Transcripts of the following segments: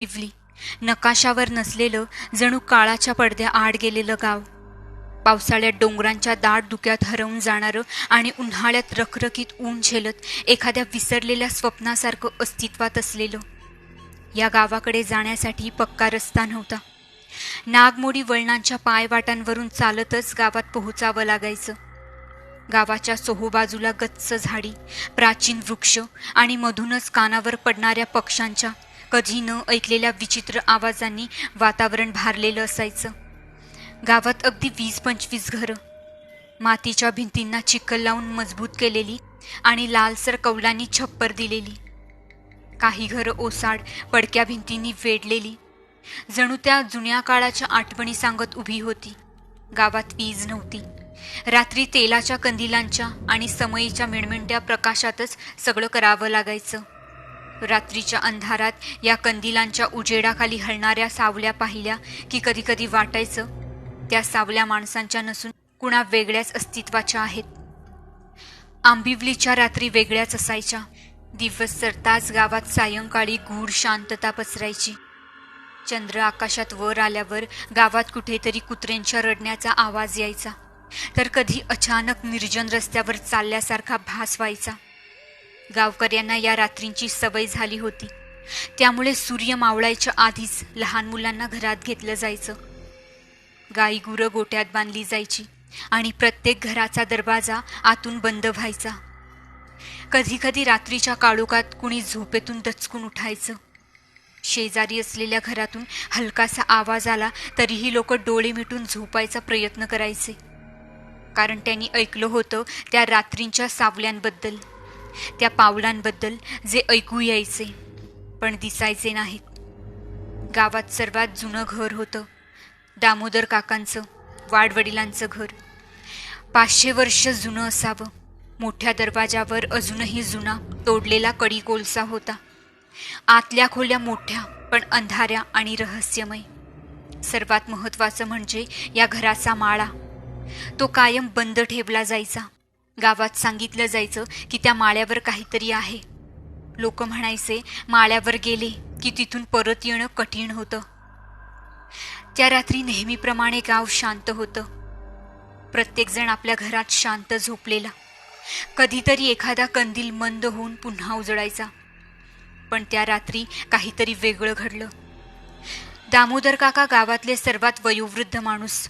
इवली. नकाशावर नसलेलं जणू काळाच्या पडद्या आड गेलेलं गाव. पावसाळ्यात डोंगरांच्या दाट धुक्यात हरवून जाणारं आणि उन्हाळ्यात रखरखीत ऊन झेलत एखाद्या विसरलेल्या स्वप्नासारखं अस्तित्वात असलेलं. या गावाकडे जाण्यासाठी पक्का रस्ता नव्हता. नागमोडी वळणांच्या पायवाटांवरून चालतच गावात पोहोचावं लागायचं. गावाच्या सोहोबाजूला गच्च झाडी प्राचीन वृक्ष आणि मधूनच कानावर पडणाऱ्या पक्ष्यांच्या कधी न ऐकलेल्या विचित्र आवाजांनी वातावरण भारलेलं असायचं. गावात अगदी वीस पंचवीस घरं. मातीच्या भिंतींना चिखल लावून मजबूत केलेली आणि लालसर कौलांनी छप्पर दिलेली. काही घरं ओसाड पडक्या भिंतींनी वेढलेली. जणू त्या जुन्या काळाच्या आठवणी सांगत उभी होती. गावात वीज नव्हती. रात्री तेलाच्या कंदिलांच्या आणि समयीच्या मिणमिणत्या प्रकाशातच सगळं करावं लागायचं. रात्रीच्या अंधारात या कंदिलांच्या उजेडाखाली हलणाऱ्या सावल्या पाहिल्या की कधी कधी वाटायचं त्या सावल्या माणसांच्या नसून कुणा वेगळ्याच अस्तित्वाच्या आहेत. आंबिवलीच्या रात्री वेगळ्याच असायच्या. दिवस सरताच गावात सायंकाळी गूढ शांतता पसरायची. चंद्र आकाशात वर आल्यावर गावात कुठेतरी कुत्र्यांच्या रडण्याचा आवाज यायचा. तर कधी अचानक निर्जन रस्त्यावर चालल्यासारखा भास व्हायचा. गावकऱ्यांना या रात्रींची सवय झाली होती. त्यामुळे सूर्य मावळायच्या आधीच लहान मुलांना घरात घेतलं जायचं. गाई गुरं गोट्यात बांधली जायची आणि प्रत्येक घराचा दरवाजा आतून बंद व्हायचा. कधी कधी रात्रीच्या काळोखात कुणी झोपेतून दचकून उठायचं. शेजारी असलेल्या घरातून हलकासा आवाज आला तरीही लोक डोळे मिटून झोपायचा प्रयत्न करायचे. कारण त्यांनी ऐकलं होतं त्या रात्रींच्या सावल्यांबद्दल. त्या पावलांबद्दल जे ऐकू यायचे पण दिसायचे नाहीत. गावात सर्वात जुनं घर होतं दामोदर काकांचं वाडवडिलांचं घर. पाचशे वर्ष जुनं असावं. मोठ्या दरवाजावर अजूनही जुना तोडलेला कडी कोलसा होता. आतल्या खोल्या मोठ्या पण अंधाऱ्या आणि रहस्यमय. सर्वात महत्त्वाचं म्हणजे या घराचा माळा. तो कायम बंद ठेवला जायचा. गावात सांगितलं जायचं की त्या माळ्यावर काहीतरी आहे. लोक म्हणायचे माळ्यावर गेले की तिथून परत येणं कठीण होतं. त्या रात्री नेहमीप्रमाणे गाव शांत होतं. प्रत्येकजण आपल्या घरात शांत झोपलेला. कधीतरी एखादा कंदील मंद होऊन पुन्हा उजळायचा. पण त्या रात्री काहीतरी वेगळं घडलं. दामोदर काका गावातले सर्वात वयोवृद्ध माणूस.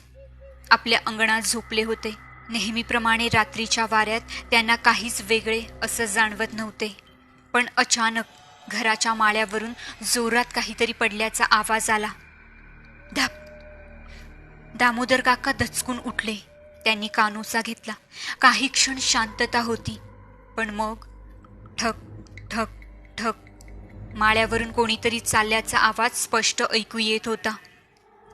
आपल्या अंगणात झोपले होते. नेहमीप्रमाणे रात्रीच्या वाऱ्यात त्यांना काहीच वेगळे असं जाणवत नव्हते. पण अचानक घराच्या माळ्यावरून जोरात काहीतरी पडल्याचा आवाज आला. धाप! दामोदर काका दचकून उठले. त्यांनी कानोसा घेतला. काही क्षण शांतता होती. पण मग ठक ठक ठक. माळ्यावरून कोणीतरी चालल्याचा आवाज स्पष्ट ऐकू येत होता.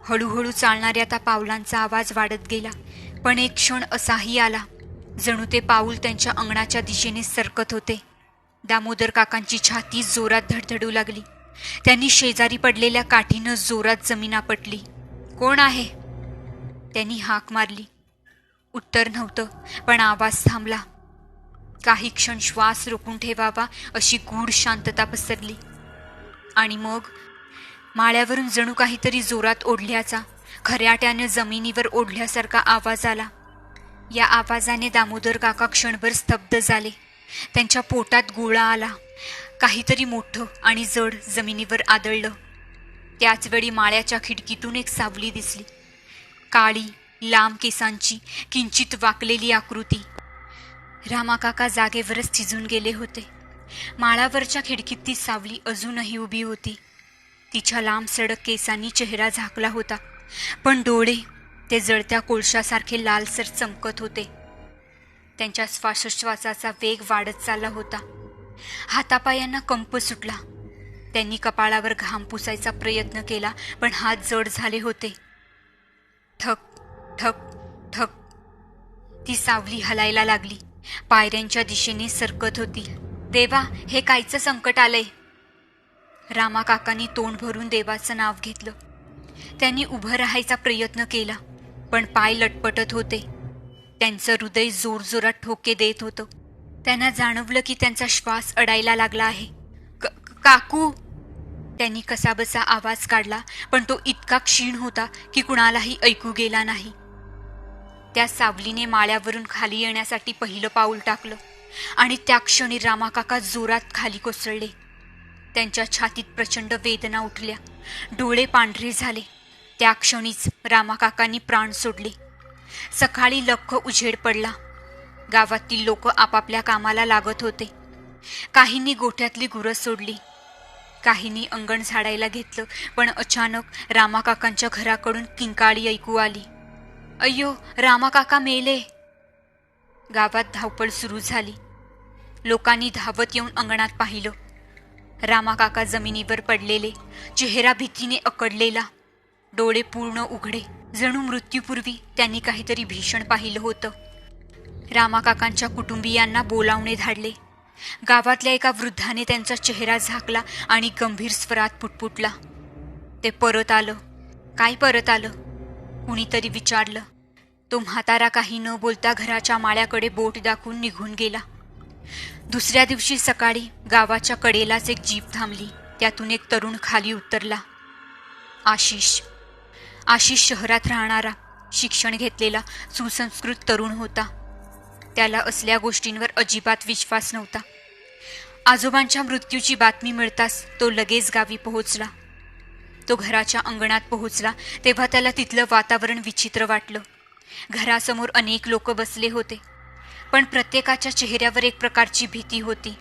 हळूहळू चालणाऱ्या त्या पावलांचा आवाज वाढत गेला. पण एक क्षण असाही आला जणू ते पाऊल त्यांच्या अंगणाच्या दिशेने सरकत होते. दामोदर काकांची छाती जोरात धडधडू लागली. त्यांनी शेजारी पडलेल्या काठीनं जोरात जमीन आपटली. कोण आहे? त्यांनी हाक मारली. उत्तर नव्हतं पण आवाज थांबला. काही क्षण श्वास रोखून ठेवावा अशी गूढ शांतता पसरली. आणि मग माळ्यावरून जणू काहीतरी जोरात ओढल्याचा खऱ्याट्यानं जमिनीवर ओढल्यासारखा आवाज आला. या आवाजाने दामोदर काका क्षणभर स्तब्ध झाले. त्यांच्या पोटात गोळा आला. काहीतरी मोठं आणि जड जमिनीवर आदळलं. त्याचवेळी माळ्याच्या खिडकीतून एक सावली दिसली. काळी लांब केसांची किंचित वाकलेली आकृती. रामाकाका जागेवरच थिजून गेले होते. माळावरच्या खिडकीत ती सावली अजूनही उभी होती. तिच्या लांब सडक केसांनी चेहरा झाकला होता. पण डोळे ते जळत्या कोळशासारखे लालसर चमकत होते. त्यांच्या श्वासोच्छ्वासाचा वेग वाढत चालला होता. हातापायांना कंप सुटला. त्यांनी कपाळावर घाम पुसायचा प्रयत्न केला पण हात जड झाले होते. ठक ठक ठक. ती सावली हलायला लागली. पायऱ्यांच्या दिशेने सरकत होती. देवा हे कायचं संकट आलंय? रामाकाकांनी तोंड भरून देवाचं नाव घेतलं. त्यांनी उभं राहायचा प्रयत्न केला पण पाय लटपटत होते. त्यांचं हृदय जोरजोरात ठोके देत होतं. त्यांना जाणवलं की त्यांचा श्वास अडायला लागला आहे. "क- काकू! त्यांनी कसाबसा आवाज काढला पण तो इतका क्षीण होता की कुणालाही ऐकू गेला नाही. त्या सावलीने माळ्यावरून खाली येण्यासाठी पहिलं पाऊल टाकलं आणि त्या क्षणी रामाकाका जोरात खाली कोसळले. त्यांच्या छातीत प्रचंड वेदना उठल्या. डोळे पांढरे झाले. त्या क्षणीच रामाकाकांनी प्राण सोडले. सकाळी लख उजेड पडला. गावातील लोक आपापल्या कामाला लागत होते. काहींनी गोठ्यातली गुरं सोडली. काहींनी अंगण झाडायला घेतलं पण अचानक रामाकाकांच्या घराकडून किंकाळी ऐकू आली. अय्यो रामाकाका मेले. गावात धावपळ सुरू झाली. लोकांनी धावत येऊन अंगणात पाहिलं. रामाकाका जमिनीवर पडलेले चेहरा भीतीने अकडलेला डोळे पूर्ण उघडे. जणू मृत्यूपूर्वी त्यांनी काहीतरी भीषण पाहिलं होतं. रामाकाकांच्या कुटुंबियांना बोलावणे धाडले. गावातल्या एका वृद्धाने त्यांचा चेहरा झाकला आणि गंभीर स्वरात पुटपुटला. ते परत आलं. काय परत आलं? कुणीतरी विचारलं. तो म्हातारा काही न बोलता घराच्या माळ्याकडे बोट दाखवून निघून गेला. दुसऱ्या दिवशी सकाळी गावाच्या कडेलाच एक जीप थांबली. त्यातून एक तरुण खाली उतरला. आशिष. आशिष शहरात राहणारा शिक्षण घेतलेला सुसंस्कृत तरुण होता. त्याला असल्या गोष्टींवर अजिबात विश्वास नव्हता. आजोबांच्या मृत्यूची बातमी मिळताच तो लगेच गावी पोहोचला. तो घराच्या अंगणात पोहोचला तेव्हा त्याला तिथलं वातावरण विचित्र वाटलं. घरासमोर अनेक लोक बसले होते. पण प्रत्येकाच्या चेहऱ्यावर एक प्रकारची भीती होती.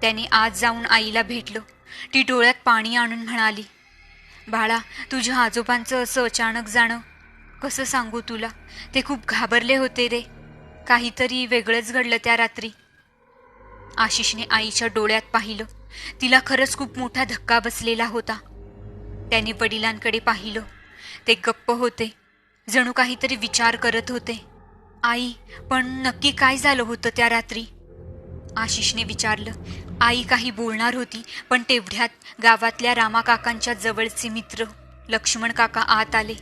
त्याने आज जाऊन आईला भेटलं. ती डोळ्यात पाणी आणून म्हणाली बाळा तुझ्या आजोबांचं असं अचानक जाणं कसं सांगू तुला? ते खूप घाबरले होते रे. काहीतरी वेगळंच घडलं त्या रात्री. आशिषने आईच्या डोळ्यात पाहिलं. तिला खरंच खूप मोठा धक्का बसलेला होता. त्याने वडिलांकडे पाहिलं. ते गप्प होते. जणू काहीतरी विचार करत होते. आई पण नक्की काय झालं होतं त्या रात्री? आशिषने विचारलं. आई काही बोलणार होती पण तेवढ्यात गावातल्या रामाकाकांच्या जवळचे मित्र लक्ष्मण काका आत आले.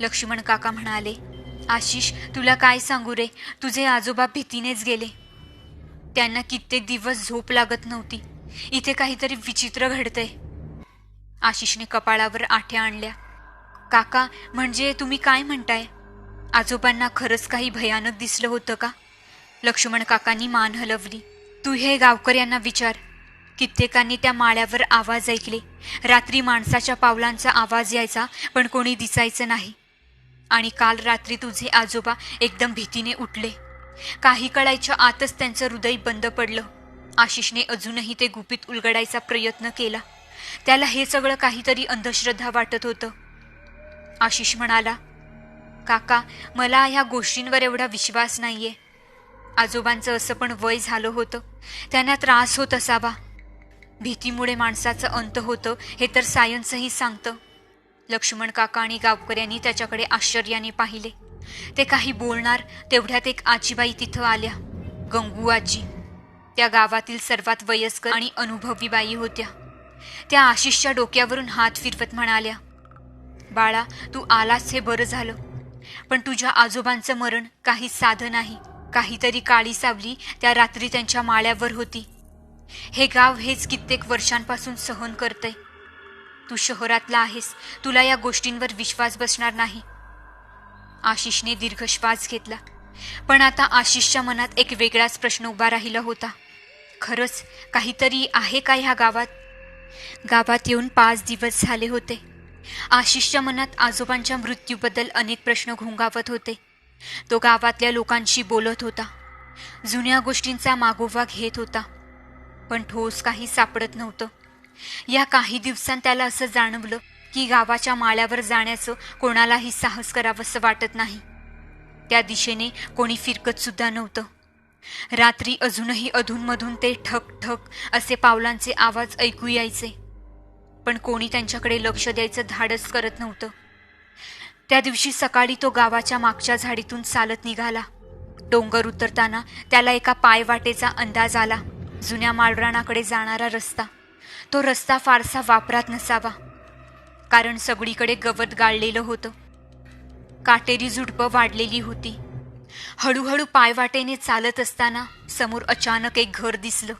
लक्ष्मण काका म्हणाले आशिष तुला काय सांगू रे? तुझे आजोबा भीतीनेच गेले. त्यांना कित्येक दिवस झोप लागत नव्हती. इथे काहीतरी विचित्र घडतंय. आशिषने कपाळावर आठ्या आणल्या. काका म्हणजे तुम्ही काय म्हणताय? आजोबांना खरंच काही भयानक दिसलं होतं का? लक्ष्मण काकांनी मान हलवली. तू हे गावकऱ्यांना विचार. कित्येकांनी त्या माळ्यावर आवाज ऐकले. रात्री माणसाच्या पावलांचा आवाज यायचा पण कोणी दिसायचं नाही. आणि काल रात्री तुझे आजोबा एकदम भीतीने उठले. काही कळायच्या आतच त्यांचं हृदय बंद पडलं. आशिषने अजूनही ते गुपित उलगडायचा प्रयत्न केला. त्याला हे सगळं काहीतरी अंधश्रद्धा वाटत होतं. आशिष म्हणाला काका मला ह्या गोष्टींवर एवढा विश्वास नाहीये. आजोबांचं असं पण वय झालं होतं. त्यांना त्रास होत असावा. भीतीमुळे माणसाचं अंत होतं हे तर सायन्सही सांगतं. लक्ष्मण काका आणि गावकऱ्यांनी त्याच्याकडे आश्चर्याने पाहिले. ते काही बोलणार तेवढ्यात एक आजीबाई तिथं आल्या. गंगू आजी. त्या गावातील सर्वात वयस्कर आणि अनुभवी बाई होत्या. त्या आशिषच्या डोक्यावरून हात फिरवत म्हणाल्या बाळा तू आलास हे बरं झालं. पण तुझ्या आजोबांचं मरण काही साधं नाही. काहीतरी काळी सावली त्या रात्री त्यांच्या माळ्यावर होती. हे गाव हेच कित्येक वर्षांपासून सहन करतंय. तू शहरातला आहेस. तुला या गोष्टींवर विश्वास बसणार नाही. आशिषने दीर्घ श्वास घेतला. पण आता आशिषच्या मनात एक वेगळाच प्रश्न उभा राहिला होता. खरंच काहीतरी आहे का ह्या गावात? गावात येऊन पाच दिवस झाले होते. आशिषच्या मनात आजोबांच्या मृत्यूबद्दल अनेक प्रश्न घोंगावत होते. तो गावातल्या लोकांशी बोलत होता. जुन्या गोष्टींचा मागोवा घेत होता. पण ठोस काही सापडत नव्हतं. या काही दिवसांत त्याला असं जाणवलं की गावाच्या माळ्यावर जाण्याचं कोणालाही साहस करावंसं वाटत नाही. त्या दिशेने कोणी फिरकत सुद्धा नव्हतं. रात्री अजूनही अधूनमधून ते ठक ठक असे पावलांचे आवाज ऐकू यायचे. पण कोणी त्यांच्याकडे लक्ष द्यायचं धाडस करत नव्हतं. त्या दिवशी सकाळी तो गावाच्या मागच्या झाडीतून चालत निघाला. डोंगर उतरताना त्याला एका पायवाटेचा अंदाज आला. जुन्या माळरानाकडे जाणारा रस्ता. तो रस्ता फारसा वापरात नसावा. कारण सगळीकडे गवत गाळलेलं होतं. काटेरी झुडपं वाढलेली होती. हळूहळू पायवाटेने चालत असताना समोर अचानक एक घर दिसलं.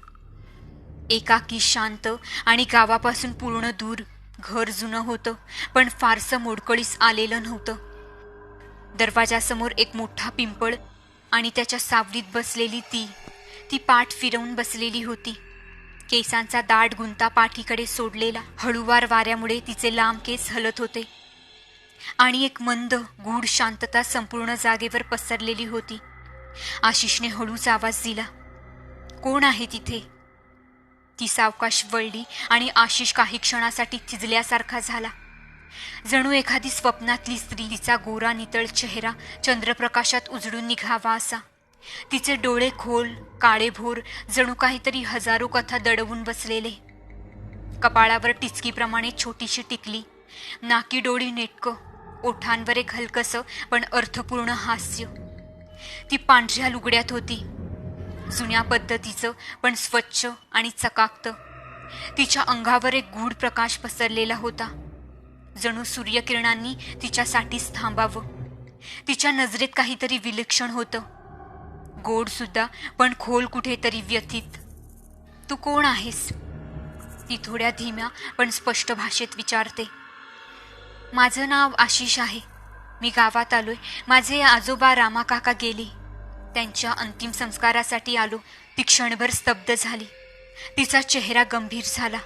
एकाकी शांत आणि गावापासून पूर्ण दूर घर जुनं होतं पण फारसं मोडकळीस आलेलं नव्हतं. दरवाजासमोर एक मोठा पिंपळ आणि त्याच्या सावलीत बसलेली ती ती पाठ फिरवून बसलेली होती. केसांचा दाट गुंता पाठीकडे सोडलेला हळुवार वाऱ्यामुळे तिचे लांब केस हलत होते. आणि एक मंद गूढ शांतता संपूर्ण जागेवर पसरलेली होती. आशिषने हळूच आवाज दिला कोण आहे तिथे? ती सावकाश वळली आणि आशिष काही क्षणासाठी थिजल्यासारखा झाला. जणू एखादी स्वप्नातली स्त्री तिचा गोरा नितळ चेहरा चंद्रप्रकाशात उजळून निघावा असा. तिचे डोळे खोल काळेभोर जणू काहीतरी हजारो कथा दडवून बसलेले. कपाळावर टिचकीप्रमाणे छोटीशी टिकली. नाकी डोळी नेटकं ओठांवर एक हलकसं पण अर्थपूर्ण हास्य. ती पांढऱ्या लुगड्यात होती. जुन्या पद्धतीचं पण स्वच्छ आणि चकाकतं. तिच्या अंगावर एक गूढ प्रकाश पसरलेला होता. जणू सूर्यकिरणांनी तिच्यासाठीच थांबावं. तिच्या नजरेत काहीतरी विलक्षण होतं. गोड सुद्धा पण खोल कुठेतरी व्यथित. तू कोण आहेस? ती थोड्या धीम्या पण स्पष्ट भाषेत विचारते. माझं नाव आशिष आहे. मी गावात आलोय. माझे आजोबा रामाकाका गेले. त्यांच्या अंतिम संस्कारासाठी आलो. ती क्षणभर स्तब्ध झाली. तिचा चेहरा गंभीर झाला.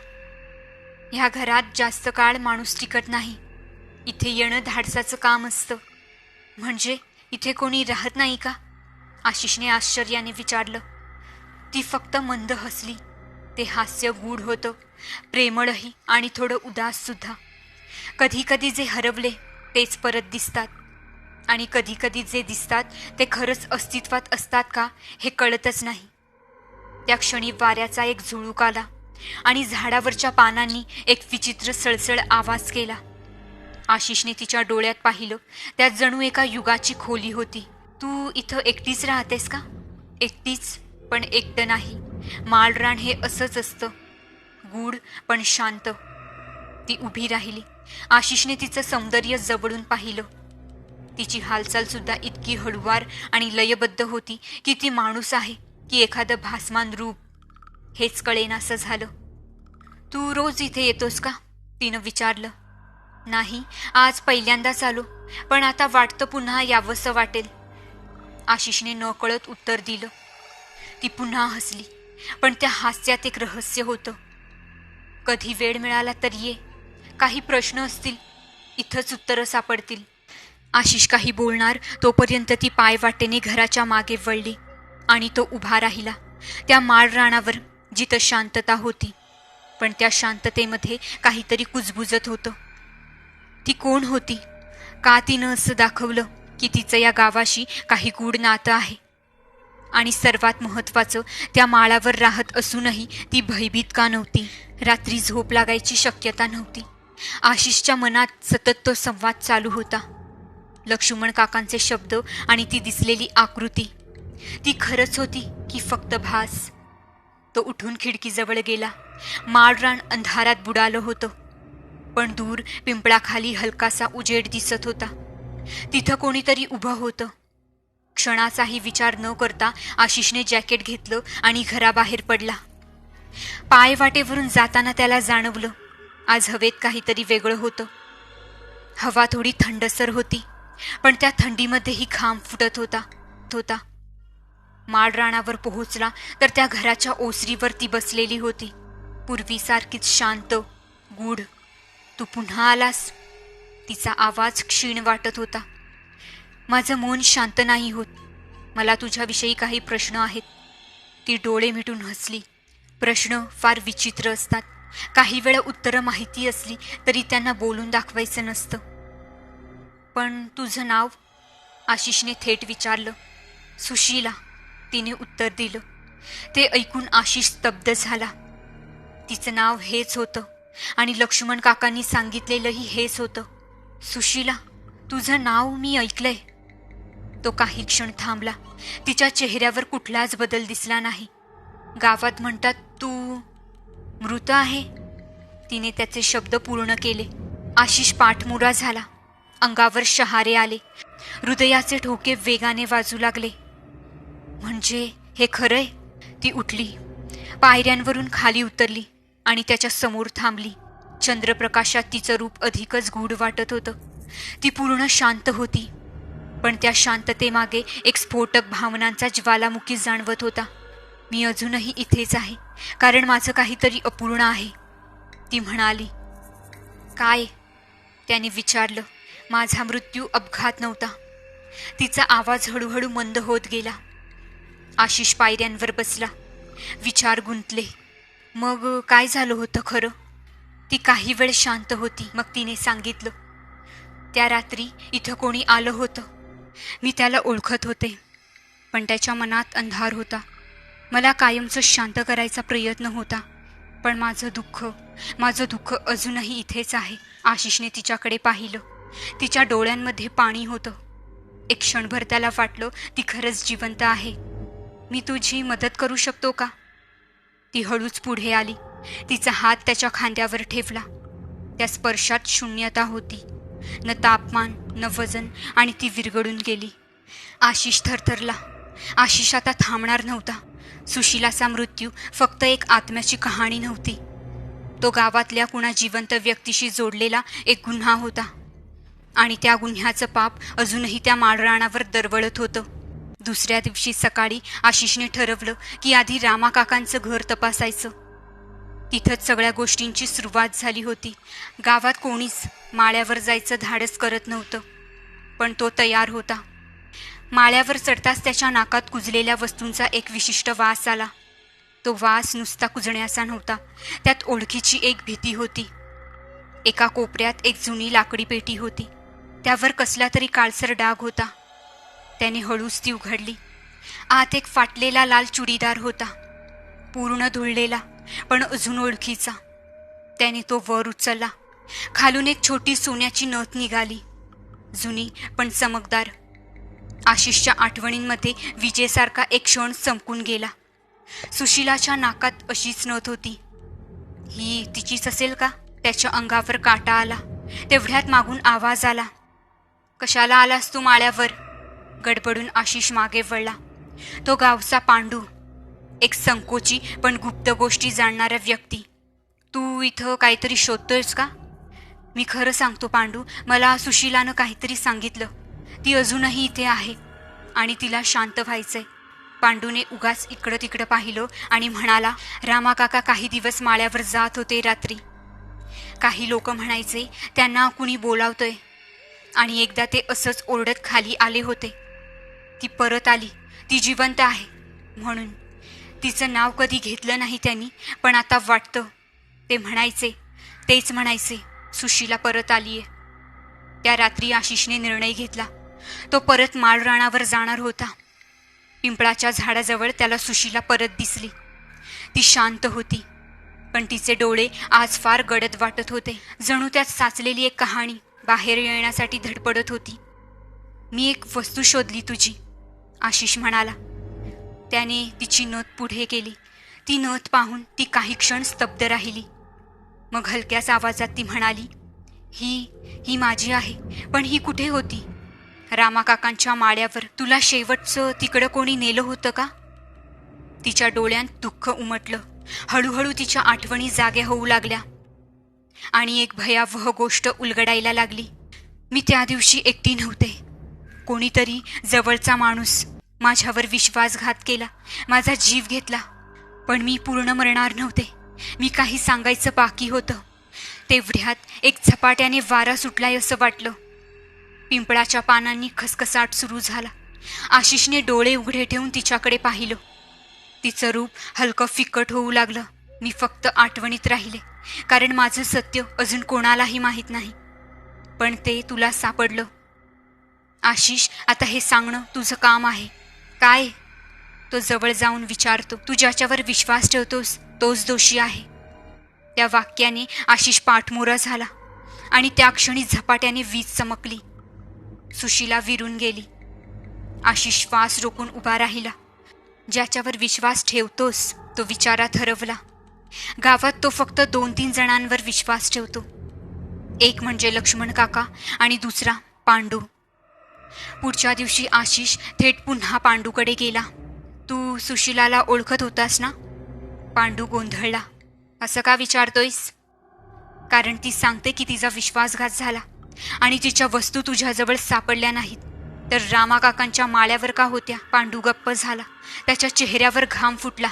ह्या घरात जास्त काळ माणूस टिकत नाही. इथे येणं धाडसाचं काम असतं. म्हणजे इथे कोणी राहत नाही का? आशिषने आश्चर्याने विचारलं. ती फक्त मंद हसली. ते हास्य गूढ होतं. प्रेमळही आणि थोडं उदाससुद्धा कधीकधी कधी कधी जे हरवले तेच परत दिसतात. आणि कधी कधी जे दिसतात ते खरंच अस्तित्वात असतात का हे कळतच नाही. त्या क्षणी वाऱ्याचा एक झुळूक आला आणि झाडावरच्या पानांनी एक विचित्र सळसळ आवाज केला. आशिषने तिच्या डोळ्यात पाहिलं त्यात जणू एका युगाची खोली होती. तू इथं एकटीच राहतेस का? एकटीच पण एकटं नाही. माळरान हे असंच असतं. गूढ पण शांत. ती उभी राहिली. आशिषने तिचं सौंदर्य जवळून पाहिलं. तिची हालचाल सुद्धा इतकी हळुवार आणि लयबद्ध होती की ती माणूस आहे की एखादं भासमान रूप. हेच कळेनासं झालं. तू रोज इथे येतोस का? तिनं विचारलं. नाही आज पहिल्यांदाच आलो पण आता वाटतं पुन्हा यावंसं वाटेल. आशिषने नकळत उत्तर दिलं. ती पुन्हा हसली पण त्या हास्यात एक रहस्य होतं. कधी वेळ मिळाला तर ये. काही प्रश्न असतील इथंच उत्तरं सापडतील. आशिष काही बोलणार तोपर्यंत ती पाय वाटेने घराच्या मागे वळली आणि तो उभा राहिला. त्या माळराणावर जिथं शांतता होती. पण त्या शांततेमध्ये काहीतरी कुजबुजत होतं. ती कोण होती? का तिनं असं दाखवलं की तिचं या गावाशी काही गूढ नातं आहे? आणि सर्वात महत्त्वाचं त्या माळावर राहत असूनही ती भयभीत का नव्हती? रात्री झोप लागायची शक्यता नव्हती. आशिषच्या मनात सतत तो संवाद चालू होता. लक्ष्मण काकांचे शब्द आणि ती दिसलेली आकृती. ती खरंच होती की फक्त भास. तो उठून खिडकीजवळ गेला. माळरान अंधारात बुडालं होतं. पण दूर पिंपळाखाली हलकासा उजेड दिसत होता. तिथं कोणीतरी उभं होतं. क्षणाचाही विचार न करता आशिषने जॅकेट घेतलं आणि घराबाहेर पडला. पायवाटेवरून जाताना त्याला जाणवलं. आज हवेत काहीतरी वेगळं होतं. हवा थोडी थंडसर होती. पण त्या थंडीमध्येही खांब फुटत होता होता. माळराणावर पोहोचला तर त्या घराच्या ओसरीवर ती बसलेली होती. पूर्वीसारखीच शांत गूढ. तू पुन्हा आलास? तिचा आवाज क्षीण वाटत होता. माझं मन शांत नाही होत. मला तुझ्याविषयी काही प्रश्न आहेत. ती डोळे मिटून हसली. प्रश्न फार विचित्र असतात. काही वेळा उत्तरं माहिती असली तरी त्यांना बोलून दाखवायचं नसतं. पण तुझं नाव? आशिषने थेट विचारलं. सुशीला तिने उत्तर दिलं. ते ऐकून आशिष स्तब्ध झाला. तिचं नाव हेच होतं आणि लक्ष्मण काकांनी सांगितलेलंही हेच होतं. सुशीला तुझं नाव मी ऐकलंय. तो काही क्षण थांबला. तिच्या चेहऱ्यावर कुठलाच बदल दिसला नाही. गावात म्हणतात तू मृत आहे. तिने त्याचे शब्द पूर्ण केले. आशिष पाठमुरा झाला. अंगावर शहारे आले. हृदयाचे ठोके वेगाने वाजू लागले. म्हणजे हे खरंय? ती उठली. पायऱ्यांवरून खाली उतरली आणि त्याच्यासमोर थांबली. चंद्रप्रकाशात तिचं रूप अधिकच गूढ वाटत होतं. ती पूर्ण शांत होती. पण त्या शांततेमागे एक स्फोटक भावनांचा ज्वालामुखी जाणवत होता. मी अजूनही इथेच आहे कारण माझं काहीतरी अपूर्ण आहे. ती म्हणाली काय? त्याने विचारलं. माझा मृत्यू अपघात नव्हता. तिचा आवाज हळूहळू मंद होत गेला. आशिष पायऱ्यांवर बसला. विचार गुंतले. मग काय झालं होतं खरं? ती काही वेळ शांत होती. मग तिने सांगितलं त्या रात्री इथं कोणी आलं होतं. मी त्याला ओळखत होते. पण त्याच्या मनात अंधार होता. मला कायमचं शांत करायचा प्रयत्न होता. पण माझं दुःख माझं दुःख अजूनही इथेच आहे. आशिषने तिच्याकडे पाहिलं. तिच्या डोळ्यांमध्ये पाणी होतं. एक क्षणभर त्याला वाटलं ती खरंच जिवंत आहे. मी तुझी मदत करू शकतो का? ती हळूच पुढे आली. तिचा हात त्याच्या खांद्यावर ठेवला. त्या स्पर्शात शून्यता होती. न तापमान न वजन आणि ती विरगडून गेली. आशिष थरथरला. आशिष आता थांबणार नव्हता. सुशिलाचा मृत्यू फक्त एक आत्म्याची कहाणी नव्हती. तो गावातल्या कुणा जिवंत व्यक्तीशी जोडलेला एक गुन्हा होता. आणि त्या गुन्ह्याचं पाप अजूनही त्या माळराणावर दरवळत होतं. दुसऱ्या दिवशी सकाळी आशिषने ठरवलं की आधी रामाकाकांचं घर तपासायचं. तिथंच सगळ्या गोष्टींची सुरुवात झाली होती. गावात कोणीच माळ्यावर जायचं धाडस करत नव्हतं पण तो तयार होता. माळ्यावर चढताच त्याच्या नाकात कुजलेल्या वस्तूंचा एक विशिष्ट वास आला. तो वास नुसता कुजण्याचा नव्हता त्यात ओळखीची एक भीती होती. एका कोपऱ्यात एक जुनी लाकडी पेटी होती. त्यावर कसला तरी काळसर डाग होता. त्याने हळूच ती उघडली आत एक फाटलेला लाल चुडीदार होता. पूर्ण धुळलेला पण अजून ओळखीचा. त्याने तो वर उचलला. खालून एक छोटी सोन्याची नथ निघाली. जुनी पण चमकदार. आशिषच्या आठवणींमध्ये विजेसारखा एक क्षण चमकून गेला. सुशिलाच्या नाकात अशीच नथ होती. ही तिचीच असेल का? त्याच्या अंगावर काटा आला. तेवढ्यात मागून आवाज आला. कशाला आलास तू माळ्यावर? गडबडून आशिष मागे वळला. तो गावचा पांडू एक संकोची पण गुप्त गोष्टी जाणणारा व्यक्ती. तू इथं काहीतरी शोधतोयस का? मी खरं सांगतो पांडू मला सुशिलानं काहीतरी सांगितलं. ती अजूनही इथे आहे आणि तिला शांत व्हायचंय. पांडूने उगाच इकडं तिकडं पाहिलं आणि म्हणाला रामाकाका काही दिवस माळ्यावर जात होते रात्री. काही लोक म्हणायचे त्यांना कुणी बोलावतंय. आणि एकदा ते असंच ओरडत खाली आले होते. ती परत आली. ती जिवंत आहे. म्हणून तिचं नाव कधी घेतलं नाही त्यांनी पण आता वाटतं. ते म्हणायचे तेच म्हणायचे सुशीला परत आलीये. त्या रात्री आशिषने निर्णय घेतला. तो परत माळराणावर जाणार होता. पिंपळाच्या झाडाजवळ त्याला सुशीला परत दिसली. ती शांत होती. पण तिचे डोळे आज फार गडद वाटत होते. जणू त्यात साचलेली एक कहाणी. बाहेर येण्यासाठी धडपडत होती. मी एक वस्तू शोधली तुझी आशिष म्हणाला. त्याने तिची नथ पुढे केली. ती नथ पाहून ती काही क्षण स्तब्ध राहिली. मग हलक्याच आवाजात ती म्हणाली ही ही माझी आहे पण ही कुठे होती? रामाकाकांच्या माळ्यावर तुला शेवटचं तिकडं कोणी नेलं होतं का? तिच्या डोळ्यात दुःख उमटलं. हळूहळू तिच्या आठवणी जाग्या होऊ लागल्या. आणि एक भयावह गोष्ट उलगडायला लागली. मी त्या दिवशी एकटी नव्हते. कोणीतरी जवळचा माणूस माझ्यावर विश्वासघात केला माझा जीव घेतला. पण मी पूर्ण मरणार नव्हते. मी काही सांगायचं बाकी होतं. तेवढ्यात एक झपाट्याने वारा सुटलाय असं वाटलं. पिंपळाच्या पानांनी खसखसाट सुरू झाला. आशिषने डोळे उघडे ठेवून तिच्याकडे पाहिलं. तिचं रूप हलकं फिकट होऊ लागलं. मी फक्त आठवणीत राहिले. कारण माझं सत्य अजून कोणालाही माहीत नाही. पण ते तुला सापडलं. आशिष आता हे सांगणं तुझं काम आहे. काय? तो जवळ जाऊन विचारतो तू ज्याच्यावर विश्वास ठेवतोस तोच दोषी आहे. त्या वाक्याने आशिष पाठमोरा झाला आणि त्या क्षणी झपाट्याने वीज चमकली. सुशीला विरून गेली. आशिष श्वास रोखून उभा राहिला. ज्याच्यावर विश्वास ठेवतोस तो विचारात हरवला. गावात तो फक्त दोन तीन जणांवर विश्वास ठेवतो. एक म्हणजे लक्ष्मण काका आणि दुसरा पांडू. पुढच्या दिवशी आशिष थेट पुन्हा पांडूकडे गेला. तू सुशिलाला ओळखत होतास ना? पांडू गोंधळला. असं का विचारतोयस? कारण ती सांगते की तिचा विश्वासघात झाला आणि तिच्या वस्तू तुझ्याजवळ सापडल्या नाहीत. तर रामाकाकांच्या माळ्यावर का होत्या? पांडू गप्प झाला. त्याच्या चेहऱ्यावर घाम फुटला.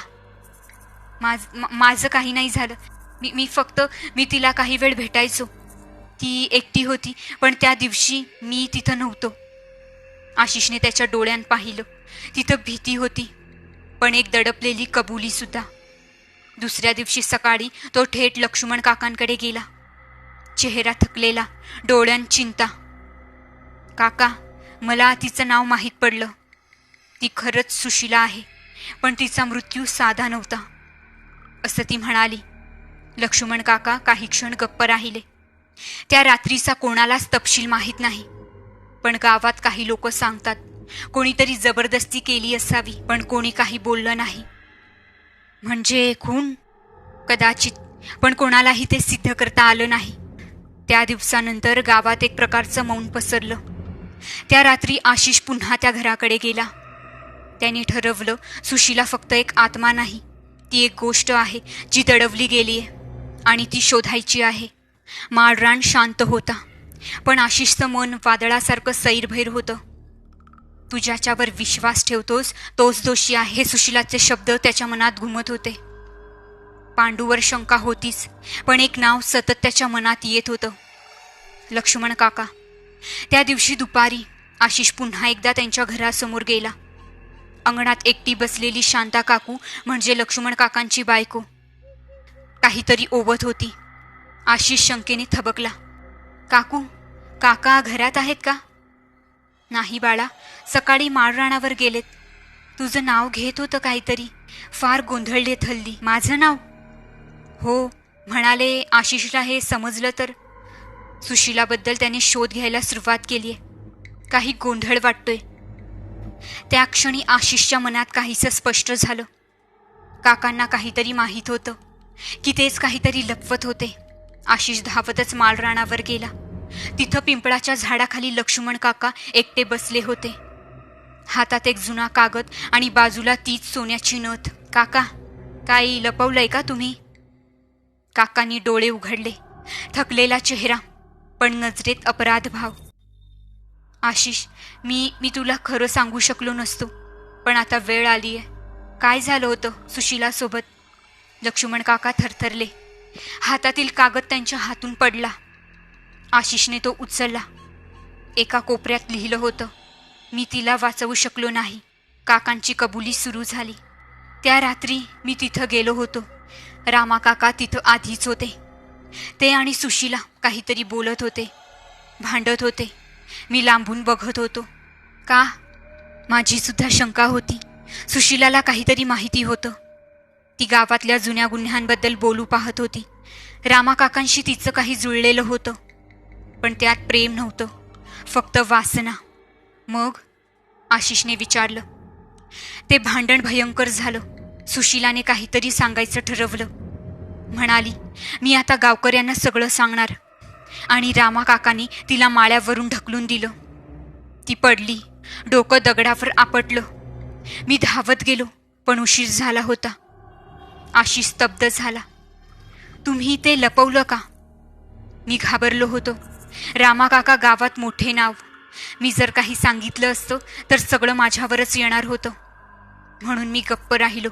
माझ माझं काही नाही झालं. मी मी फक्त मी तिला काही वेळ भेटायचो. ती एकटी होती पण त्या दिवशी मी तिथं नव्हतो. आशिषने त्याच्या डोळ्यात पाहिलं. तिथं भीती होती पण एक दडपलेली कबुली सुद्धा. दुसऱ्या दिवशी सकाळी तो थेट लक्ष्मण काकांकडे गेला. चेहरा थकलेला डोळ्यां चिंता. काका मला तिचं नाव माहीत पडलं. ती खरंच सुशिला आहे पण तिचा मृत्यू साधा नव्हता. असं ती म्हणाली. लक्ष्मण काका काही क्षण गप्प राहिले. त्या रात्रीचा कोणालाच तपशील माहीत नाही. पण गावात काही लोक सांगतात कोणीतरी जबरदस्ती केली असावी पण कोणी काही बोललं नाही. म्हणजे खून? कदाचित पण कोणालाही ते सिद्ध करता आलं नाही. त्या दिवसानंतर गावात एक प्रकारचं मौन पसरलं. त्या रात्री आशिष पुन्हा त्या घराकडे गेला. त्याने ठरवलं सुशीला फक्त एक आत्मा नाही ती एक गोष्ट आहे जी दडवली गेली आहे आणि ती शोधायची आहे. माळरान शांत होता पण आशिषचं मन वादळासारखं सैरभैर होतं. तू ज्याच्यावर विश्वास ठेवतोस तोच दोषी आहे हे सुशिलाचे शब्द त्याच्या मनात घुमत होते. पांडूवर शंका होतीच पण एक नाव सतत त्याच्या मनात येत होतं. लक्ष्मण काका. त्या दिवशी दुपारी आशिष पुन्हा एकदा त्यांच्या घरासमोर गेला. अंगणात एकटी बसलेली शांता काकू म्हणजे लक्ष्मण काकांची बायको. काहीतरी ओवत होती. आशिष शंकेने थबकला. काकू काका घरात आहेत का? नाही बाळा सकाळी माळराणावर गेलेत. तुझं नाव घेत होतं काहीतरी. फार गोंधळलेत हल्ली माझं नाव? हो म्हणाले आशिषला हे समजलं तर. सुशिलाबद्दल त्याने शोध घ्यायला सुरुवात केली आहे काही गोंधळ वाटतोय. त्या क्षणी आशिषच्या मनात काहीसं स्पष्ट झालं. काकांना काहीतरी माहीत होतं की तेच काहीतरी लपवत होते. आशिष धावतच माळराणावर गेला. तिथं पिंपळाच्या झाडाखाली लक्ष्मण काका एकटे बसले होते. हातात एक जुना कागद आणि बाजूला तीच सोन्याची नथ. काका काही लपवलंय का तुम्ही? काकांनी डोळे उघडले. थकलेला चेहरा पण नजरेत अपराध भाव. आशिष मी मी तुला खरं सांगू शकलो नसतो. पण आता वेळ आली आहे काय झालं होतं सुशीलासोबत लक्ष्मण काका थरथरले. हातातील कागद त्यांच्या हातून पडला. आशिषने तो उचलला. एका कोपऱ्यात लिहिलं होतं मी तिला वाचवू शकलो नाही. काकांची कबुली सुरू झाली. त्या रात्री मी तिथं गेलो होतो. रामा काका तिथं आधीच होते. ते आणि सुशीला काहीतरी बोलत होते भांडत होते. मी लांबून बघत होतो. का? माझी सुद्धा शंका होती. सुशिलाला काहीतरी माहिती होतं. ती गावातल्या जुन्या गुन्ह्यांबद्दल बोलू पाहत होती. रामाकाकांशी तिचं काही जुळलेलं होतं. पण त्यात प्रेम नव्हतं. फक्त वासना. मग? आशिषने विचारलं. ते भांडण भयंकर झालं. सुशिलाने काहीतरी सांगायचं ठरवलं. म्हणाली मी आता गावकऱ्यांना सगळं सांगणार. आणि रामाकाकांनी तिला माळ्यावरून ढकलून दिलं. ती पडली. डोकं दगडावर आपटलं. मी धावत गेलो पण उशीर झाला होता. आशी स्तब्ध झाला. तुम्ही ते लपवलं का? मी घाबरलो होतो. रामाकाका गावात मोठे नाव. मी जर काही सांगितलं असतं तर सगळं माझ्यावरच येणार होतं. म्हणून मी गप्प राहिलो.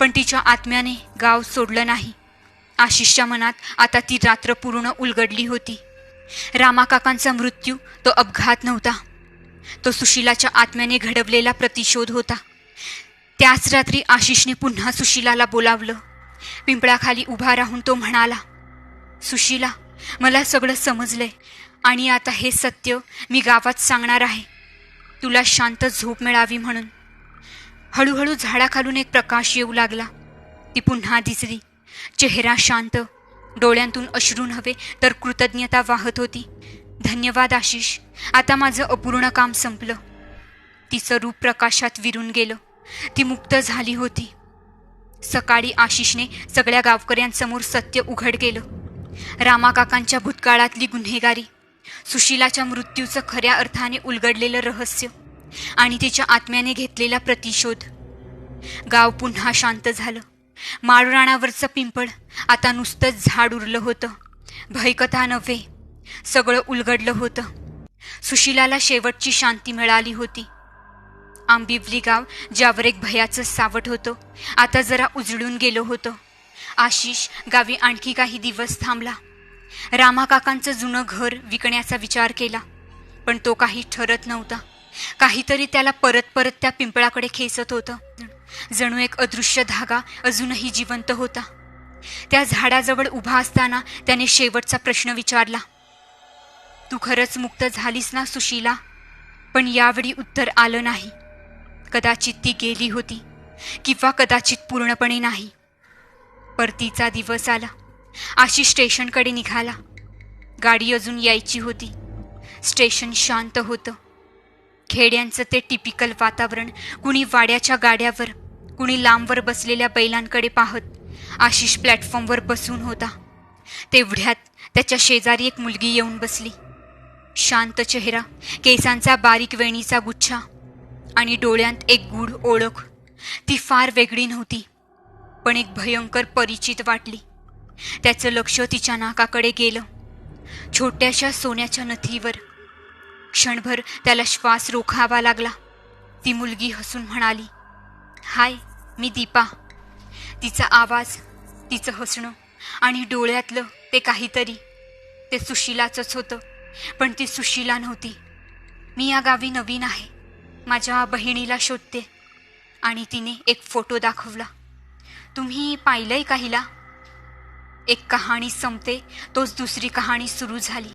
पण तिच्या आत्म्याने गाव सोडलं नाही. आशिषच्या मनात आता ती रात्र पूर्ण उलगडली होती. रामाकाकांचा मृत्यू तो अपघात नव्हता. तो सुशीलाच्या आत्म्याने घडवलेला प्रतिशोध होता. त्याच रात्री आशिषने पुन्हा सुशीलाला बोलावलं. पिंपळाखाली उभा राहून तो म्हणाला सुशीला मला सगळं समजलंय आणि आता हे सत्य मी गावात सांगणार आहे. तुला शांत झोप मिळावी म्हणून. हळूहळू झाडाखालून एक प्रकाश येऊ लागला. ती पुन्हा दिसली. चेहरा शांत डोळ्यांतून अश्रून हवे तर कृतज्ञता वाहत होती. धन्यवाद आशिष. आता माझं अपूर्ण काम संपलं. तिचं रूप प्रकाशात विरून गेलं. ती मुक्त झाली होती. सकाळी आशिषने सगळ्या गावकऱ्यांसमोर सत्य उघड केलं. रामाकाकांच्या भूतकाळातली गुन्हेगारी सुशीलाच्या मृत्यूचं खऱ्या अर्थाने उलगडलेलं रहस्य आणि तिच्या आत्म्याने घेतलेला प्रतिशोध. गाव पुन्हा शांत झालं. माळराणावरचं पिंपळ. आता नुसतंच झाड उरलं होतं. भयकथा नव्हे सगळं उलगडलं होतं. सुशिलाला शेवटची शांती मिळाली होती. आंबिवली गाव ज्यावर एक भयाचं सावट होतं आता जरा उजळून गेलो होतं. आशिष गावी आणखी काही दिवस थांबला. रामाकाकांचं जुनं घर विकण्याचा विचार केला पण तो काही ठरत नव्हता. काहीतरी त्याला परत परत त्या पिंपळाकडे खेचत होतं. जणू एक अदृश्य धागा अजूनही जिवंत होता. त्या झाडाजवळ उभा असताना त्याने शेवटचा प्रश्न विचारला. तू खरंच मुक्त झालीस ना सुशीला? पण यावेळी उत्तर आलं नाही. कदाचित ती गेली होती किंवा कदाचित पूर्णपणे नाही. परतीचा दिवस आला. आशी स्टेशनकडे निघाला. गाडी अजून यायची होती. स्टेशन शांत होतं. खेड्यांचं ते टिपिकल वातावरण कुणी वाड्याच्या गाड्यावर कुणी लांबवर बसलेल्या बैलांकडे पाहत आशिष प्लॅटफॉर्मवर बसून होता. तेवढ्यात त्याच्या शेजारी एक मुलगी येऊन बसली. शांत चेहरा केसांचा बारीक वेणीचा गुच्छा आणि डोळ्यांत एक गूढ ओळख. ती फार वेगळी नव्हती पण एक भयंकर परिचित वाटली. त्याचं लक्ष तिच्या नाकाकडे गेलं. छोट्याशा सोन्याच्या नथीवर क्षणभर त्याला श्वास रोखावा लागला. ती मुलगी हसून म्हणाली हाय मी दीपा. तिचा आवाज तिचं हसणं आणि डोळ्यातलं ते काहीतरी ते सुशिलाचंच होतं पण ती सुशिला नव्हती. मी या गावी नवीन आहे. माझ्या बहिणीला शोधते. आणि तिने एक फोटो दाखवला. तुम्ही पाहिलंय काहीला एक कहाणी संपते तोच दुसरी कहाणी सुरू झाली.